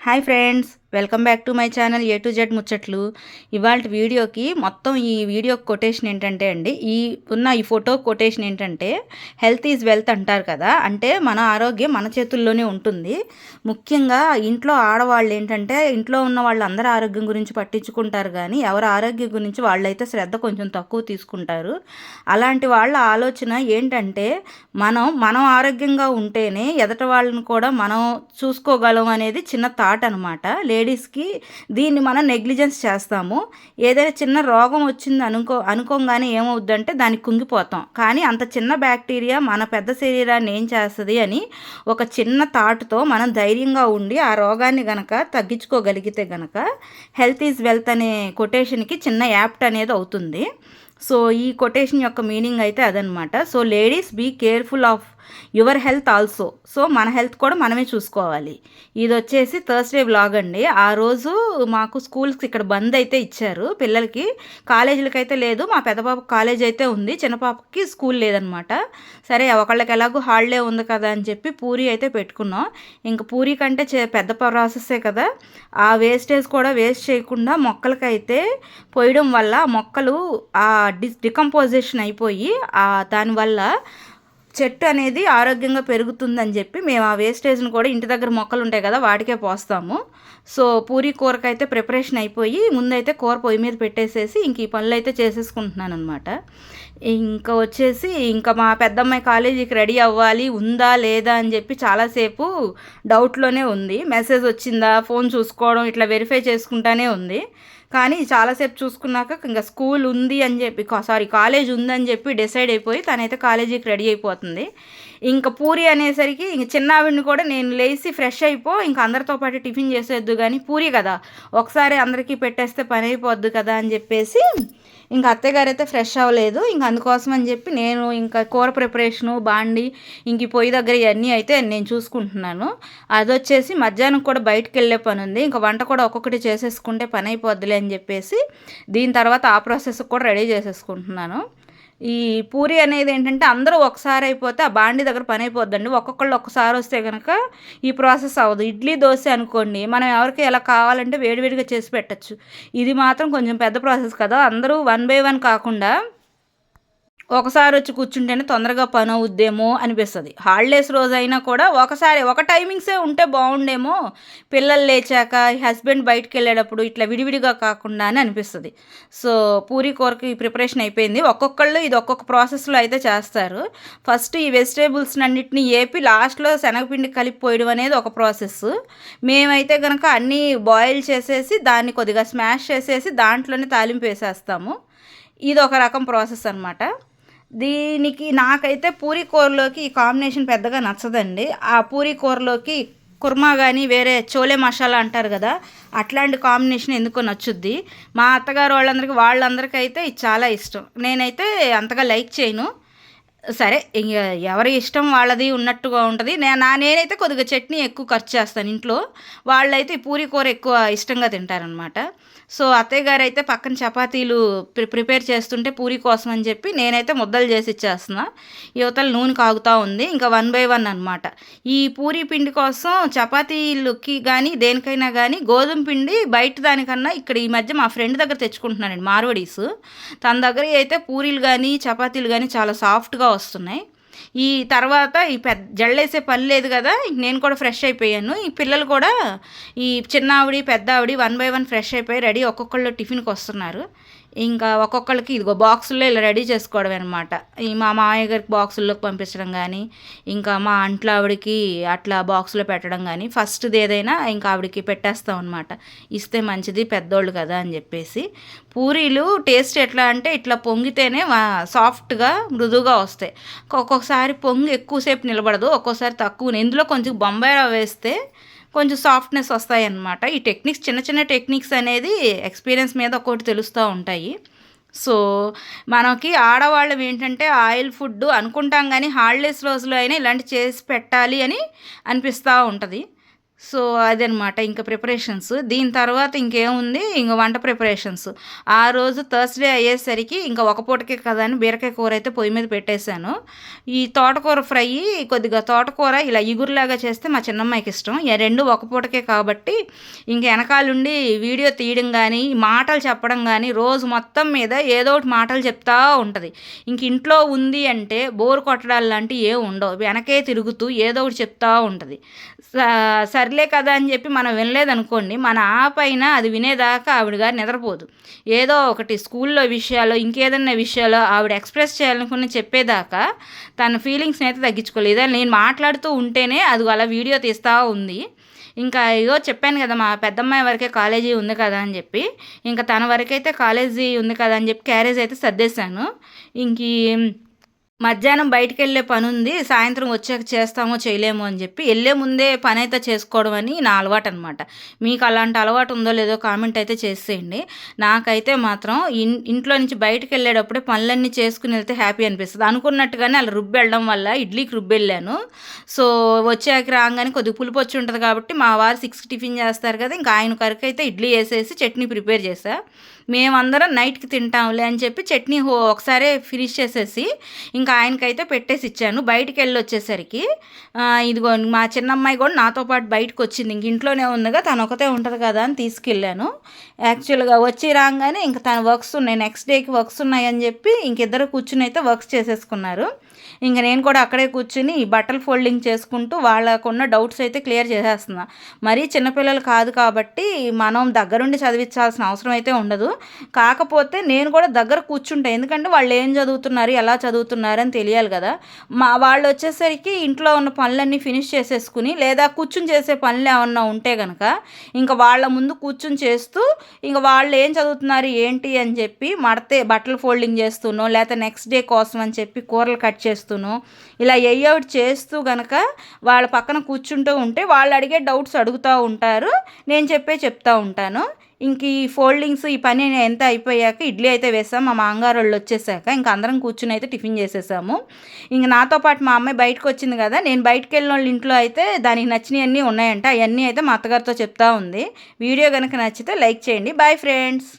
Hi friends welcome back to my channel A to Z ముచ్చట్లు. ఇవాళ వీడియోకి మొత్తం ఈ వీడియో కొటేషన్ ఏంటంటే అండి ఈ ఉన్న ఈ ఫోటో కొటేషన్ ఏంటంటే హెల్త్ ఈజ్ వెల్త్ అంటారు కదా అంటే మన ఆరోగ్యం మన చేతుల్లోనే ఉంటుంది. ముఖ్యంగా ఇంట్లో ఆడవాళ్ళు ఏంటంటే ఇంట్లో ఉన్న వాళ్ళందరూ ఆరోగ్యం గురించి పట్టించుకుంటారు కానీ ఎవరి ఆరోగ్యం గురించి వాళ్ళైతే శ్రద్ధ కొంచెం తక్కువ తీసుకుంటారు. అలాంటి వాళ్ళ ఆలోచన ఏంటంటే మనం మనం ఆరోగ్యంగా ఉంటేనే ఎదట వాళ్ళని కూడా మనం చూసుకోగలం అనేది చిన్న థాట్ అనమాట లే లేడీస్కి దీన్ని మనం నెగ్లిజెన్స్ చేస్తాము. ఏదైనా చిన్న రోగం వచ్చింది అనుకో అనుకోగానే ఏమవుద్దంటే దానికి కుంగిపోతాం. కానీ అంత చిన్న బ్యాక్టీరియా మన పెద్ద శరీరాన్ని ఏం చేస్తుంది అని ఒక చిన్న థాట్తో మనం ధైర్యంగా ఉండి ఆ రోగాన్ని గనక తగ్గించుకోగలిగితే గనక హెల్త్ ఈజ్ వెల్త్ అనే కొటేషన్కి చిన్న యాప్ట్ అనేది అవుతుంది. సో ఈ కొటేషన్ యొక్క మీనింగ్ అయితే అదనమాట so ladies be careful of your health also. So మన హెల్త్ కూడా మనమే చూసుకోవాలి. ఇది వచ్చేసి థర్స్డే బ్లాగ్ అండి. ఆ రోజు మాకు స్కూల్స్ ఇక్కడ బంద్ అయితే ఇచ్చారు పిల్లలకి. కాలేజీలకి అయితే లేదు. మా పెద్ద పాప కాలేజ్ అయితే ఉంది. చిన్న పాపకి స్కూల్ లేదనమాట సరే ఒకళ్ళకి ఎలాగో హాలిడే ఉంది కదా అని చెప్పి పూరి అయితే పెట్టుకున్నాం. ఇంక పూరి కంటే పెద్ద ప్రాసెసే కదా. ఆ వేస్టేజ్ కూడా వేస్ట్ చేయకుండా మొక్కలకైతే పోయడం వల్ల మొక్కలు ఆ డిస్ డికంపోజిషన్ అయిపోయి దానివల్ల చెట్టు అనేది ఆరోగ్యంగా పెరుగుతుందని చెప్పి మేము ఆ వేస్టేజ్ని కూడా ఇంటి దగ్గర మొక్కలు ఉంటాయి కదా వాటికే పోస్తాము. సో పూరి కూరకైతే ప్రిపరేషన్ అయిపోయి ముందైతే కూర పొయ్యి మీద పెట్టేసేసి ఇంక ఈ పనులు అయితే చేసేసుకుంటున్నాను అనమాట ఇంకా వచ్చేసి ఇంకా మా పెద్దమ్మాయి కాలేజీకి రెడీ అవ్వాలి ఉందా లేదా అని చెప్పి చాలాసేపు డౌట్లోనే ఉంది. మెసేజ్ వచ్చిందా ఫోన్ చూసుకోవడం ఇట్లా వెరిఫై చేసుకుంటానే ఉంది. కానీ చాలాసేపు చూసుకున్నాక ఇంకా స్కూల్ ఉంది అని చెప్పి సారీ కాలేజ్ ఉందని చెప్పి డిసైడ్ అయిపోయి తనైతే కాలేజీకి రెడీ అయిపోతుంది. ఇంకా పూరి అనేసరికి ఇంక చిన్నావిడిని కూడా నేను లేచి ఫ్రెష్ అయిపో ఇంకా అందరితో పాటు టిఫిన్ చేసేద్దు కానీ పూరి కదా ఒకసారి అందరికీ పెట్టేస్తే పని అయిపోద్దు కదా అని చెప్పేసి ఇంకా అత్తగారు అయితే ఫ్రెష్ అవ్వలేదు. ఇంక అందుకోసం అని చెప్పి నేను ఇంకా కూర ప్రిపరేషను బాండి ఇంక పొయ్యి దగ్గర ఇవన్నీ అయితే నేను చూసుకుంటున్నాను. అది వచ్చేసి మధ్యాహ్నం కూడా బయటకు వెళ్ళే పని ఉంది. ఇంకా వంట కూడా ఒక్కొక్కటి చేసేసుకుంటే పని అయిపోద్దులే అని చెప్పేసి దీని తర్వాత ఆ ప్రాసెస్ కూడా రెడీ చేసేసుకుంటున్నాను. ఈ పూరి అనేది ఏంటంటే అందరూ ఒకసారి అయిపోతే ఆ బాండి దగ్గర పని అయిపోద్దండి. ఒక్కొక్కళ్ళు ఒక్కసారి వస్తే కనుక ఈ ప్రాసెస్ అవ్వదు. ఇడ్లీ దోశ అనుకోండి మనం ఎవరికి ఎలా కావాలంటే వేడివేడిగా చేసి పెట్టచ్చు. ఇది మాత్రం కొంచెం పెద్ద ప్రాసెస్ కదా. అందరూ వన్ బై వన్ కాకుండా ఒకసారి వచ్చి కూర్చుంటేనే తొందరగా పని అవుద్దేమో అనిపిస్తుంది. హాలిడేస్ రోజు అయినా కూడా ఒకసారి ఒక టైమింగ్సే ఉంటే బాగుండేమో. పిల్లలు లేచాక హస్బెండ్ బయటకు వెళ్ళేటప్పుడు ఇట్లా విడివిడిగా కాకుండా అని అనిపిస్తుంది. సో పూరి కూరకి ప్రిపరేషన్ అయిపోయింది. ఒక్కొక్కళ్ళు ఇది ఒక్కొక్క ప్రాసెస్లో అయితే చేస్తారు. ఫస్ట్ ఈ వెజిటేబుల్స్ అన్నింటినీ ఏపి లాస్ట్లో శనగపిండి కలిపిపోయడం అనేది ఒక ప్రాసెస్ మేమైతే కనుక అన్నీ బాయిల్ చేసేసి దాన్ని కొద్దిగా స్మాష్ చేసేసి దాంట్లోనే తాలింపు వేసేస్తాము. ఇది ఒక రకం ప్రాసెస్ అనమాట దీనికి నాకైతే పూరి కూరలోకి ఈ కాంబినేషన్ పెద్దగా నచ్చదండి. ఆ పూరి కూరలోకి కుర్మా కానీ వేరే చోలే మసాలా అంటారు కదా అట్లాంటి కాంబినేషన్ ఎందుకో నచ్చుద్ది. మా అత్తగారు వాళ్ళందరికీ వాళ్ళందరికీ అయితే ఇది చాలా ఇష్టం. నేనైతే అంతగా లైక్ చేయను. సరే ఎవరి ఇష్టం వాళ్ళది ఉన్నట్టుగా ఉంటుంది. నా నేనైతే కొద్దిగా చట్నీ ఎక్కువ ఖర్చు చేస్తాను ఇంట్లో. వాళ్ళైతే పూరి కూర ఎక్కువ ఇష్టంగా తింటారనమాట సో అత్తయ్య గారు అయితే పక్కన చపాతీలు ప్రిపేర్ చేస్తుంటే పూరి కోసం అని చెప్పి నేనైతే ముద్దలు చేసి ఇచ్చేస్తున్నా. యువతల నూనె కాగుతూ ఉంది. ఇంకా వన్ బై వన్ అనమాట ఈ పూరి పిండి కోసం చపాతీలకి కానీ దేనికైనా కానీ గోధుమ పిండి బయట దానికన్నా ఇక్కడ ఈ మధ్య మా ఫ్రెండ్ దగ్గర తెచ్చుకుంటున్నానండి మార్వడీస్. తన దగ్గర అయితే పూరీలు కానీ చపాతీలు కానీ చాలా సాఫ్ట్గా వస్తున్నాయి. ఈ తర్వాత ఈ పెద్ద జల్లేసే పని లేదు కదా నేను కూడా ఫ్రెష్ అయిపోయాను. ఈ పిల్లలు కూడా ఈ చిన్న ఆవిడి పెద్ద ఆవిడి వన్ బై వన్ ఫ్రెష్ అయిపోయి రెడీ ఒక్కొక్కళ్ళు టిఫిన్కి వస్తున్నారు. ఇంకా ఒక్కొక్కరికి ఇదిగో బాక్సుల్లో ఇలా రెడీ చేసుకోవడం అనమాట ఈ మా మామయ్య గారికి బాక్సుల్లోకి పంపించడం కానీ ఇంకా మా అంట్లో ఆవిడకి అట్లా బాక్సులో పెట్టడం కానీ ఫస్ట్ది ఏదైనా ఇంకా ఆవిడకి పెట్టేస్తాం అనమాట ఇస్తే మంచిది పెద్దోళ్ళు కదా అని చెప్పేసి. పూరీలు టేస్ట్ ఎట్లా అంటే ఇట్లా పొంగితేనే సాఫ్ట్గా మృదువుగా వస్తాయి. ఒక్కొక్కసారి పొంగి ఎక్కువసేపు నిలబడదు ఒక్కోసారి తక్కువ ఇందులో కొంచెం బొంబాయి వేస్తే కొంచెం సాఫ్ట్నెస్ వస్తాయి అన్నమాట ఈ టెక్నిక్స్ చిన్న చిన్న టెక్నిక్స్ అనేది ఎక్స్పీరియన్స్ మీద ఒకటి తెలుస్తూ ఉంటాయి. సో మనకి ఆడవాళ్ళం ఏంటంటే ఆయిల్ ఫుడ్ అనుకుంటాం కానీ హాలిడేస్ రోజులో అయినా ఇలాంటి చేసి పెట్టాలి అని అనిపిస్తూ ఉంటుంది. సో అదనమాట. ఇంకా ప్రిపరేషన్స్. దీని తర్వాత ఇంకేముంది? ఇంక వంట ప్రిపరేషన్స్. ఆ రోజు థర్స్డే అయ్యేసరికి ఇంకా ఒక పూటకే కదా అని బీరకాయ కూర అయితే పొయ్యి మీద పెట్టేశాను. ఈ తోటకూర ఫ్రై కొద్దిగా తోటకూర ఇలా ఇగురులాగా చేస్తే మా చిన్నమ్మాయికి ఇష్టం. ఈ రెండు ఒక పూటకే కాబట్టి ఇంక వెనకాలండి వీడియో తీయడం కానీ మాటలు చెప్పడం కానీ రోజు మొత్తం మీద ఏదో ఒకటి మాటలు చెప్తా ఉంటుంది. ఇంక ఇంట్లో ఉంది అంటే బోరు కొట్టడాలు లాంటివి ఏ ఉండవు. వెనకే తిరుగుతూ ఏదో ఒకటి చెప్తా ఉంటుంది. సరే సర్లే కదా అని చెప్పి మనం వినలేదనుకోండి మన ఆ పైన అది వినేదాకా ఆవిడ గారు నిద్రపోదు. ఏదో ఒకటి స్కూల్లో విషయాలు ఇంకేదన్నా విషయాలు ఆవిడ ఎక్స్ప్రెస్ చేయాలనుకుని చెప్పేదాకా తన ఫీలింగ్స్ని అయితే తగ్గించుకోలేదు. నేను మాట్లాడుతూ ఉంటేనే అది అలా వీడియో తీస్తూ ఉంది. ఇంకా ఇగో చెప్పాను కదా మా పెద్దమ్మాయి వరకే కాలేజీ ఉంది కదా అని చెప్పి ఇంకా తన వరకైతే కాలేజీ ఉంది కదా అని చెప్పి క్యారేజ్ అయితే సర్దేశాను. ఇంక మధ్యాహ్నం బయటికి వెళ్ళే పని ఉంది సాయంత్రం వచ్చాక చేస్తామో చేయలేమో అని చెప్పి వెళ్ళే ముందే పని అయితే చేసుకోవడం అని నా అలవాటు అనమాట మీకు అలాంటి అలవాటు ఉందో లేదో కామెంట్ అయితే చేసేయండి. నాకైతే మాత్రం ఇన్ ఇంట్లో నుంచి బయటకు వెళ్ళేటప్పుడే పనులన్నీ చేసుకుని వెళ్తే హ్యాపీ అనిపిస్తుంది. అనుకున్నట్టుగానే అలా రుబ్బి వెళ్ళడం వల్ల ఇడ్లీకి రుబ్బి వెళ్ళాను సో వచ్చాక రాగానే కొద్దిగా పులుపు వచ్చి ఉంటుంది కాబట్టి మా వారు సిక్స్ టిఫిన్ చేస్తారు కదా ఇంకా ఆయన కరకు అయితే ఇడ్లీ వేసేసి చట్నీ ప్రిపేర్ చేశా. మేమందరం నైట్కి తింటాంలే అని చెప్పి చట్నీ హో ఒకసారి ఫినిష్ చేసేసి ఇంకా ఆయనకైతే పెట్టేసి ఇచ్చాను. బయటికి వెళ్ళి వచ్చేసరికి ఇదిగో మా చిన్నమ్మాయి కూడా నాతో పాటు బయటకు వచ్చింది. ఇంక ఇంట్లోనే ఉందిగా తను ఒకతే ఉంటుంది కదా అని తీసుకెళ్ళాను. యాక్చువల్గా వచ్చి రాగానే ఇంకా తన వర్క్స్ ఉన్నాయి నెక్స్ట్ డేకి వర్క్స్ ఉన్నాయని చెప్పి ఇంకిద్దరు కూర్చుని అయితే వర్క్స్ చేసేసుకున్నారు. ఇంకా నేను కూడా అక్కడే కూర్చుని బట్టలు ఫోల్డింగ్ చేసుకుంటూ వాళ్ళకున్న డౌట్స్ అయితే క్లియర్ చేసేస్తున్నా. మరీ చిన్నపిల్లలు కాదు కాబట్టి మనం దగ్గరుండి చదివించాల్సిన అవసరం అయితే ఉండదు. కాకపోతే నేను కూడా దగ్గర కూర్చుంటా. ఎందుకంటే వాళ్ళు ఏం చదువుతున్నారు ఎలా చదువుతున్నారు అని తెలియాలి కదా. మా వాళ్ళు వచ్చేసరికి ఇంట్లో ఉన్న పనులన్నీ ఫినిష్ చేసేసుకుని లేదా కూర్చుని చేసే పనులు ఏమన్నా ఉంటే కనుక ఇంకా వాళ్ళ ముందు కూర్చుని చేస్తూ ఇంకా వాళ్ళు ఏం చదువుతున్నారు ఏంటి అని చెప్పి మడతే బట్టలు ఫోల్డింగ్ చేస్తున్నో లేకపోతే నెక్స్ట్ డే కోసం అని చెప్పి కూరలు కట్ చేస్తూను ఇలా అవుట్ చేస్తూ కనుక వాళ్ళ పక్కన కూర్చుంటూ ఉంటే వాళ్ళు అడిగే డౌట్స్ అడుగుతూ ఉంటారు. నేను చెప్పే చెప్తూ ఉంటాను. ఇంక ఈ ఫోల్డింగ్స్ ఈ పని ఎంత అయిపోయాక ఇడ్లీ అయితే వేసాం మా మాంగారు వాళ్ళు వచ్చేసాక ఇంక అందరం కూర్చుని అయితే టిఫిన్ చేసేసాము. ఇంక నాతో పాటు మా అమ్మాయి బయటకు వచ్చింది కదా నేను బయటకు వెళ్ళిన వాళ్ళ ఇంట్లో అయితే దానికి నచ్చినవన్నీ ఉన్నాయంట అవన్నీ అయితే మా అత్తగారితో చెప్తా ఉంది. వీడియో కనుక నచ్చితే లైక్ చేయండి. Bye friends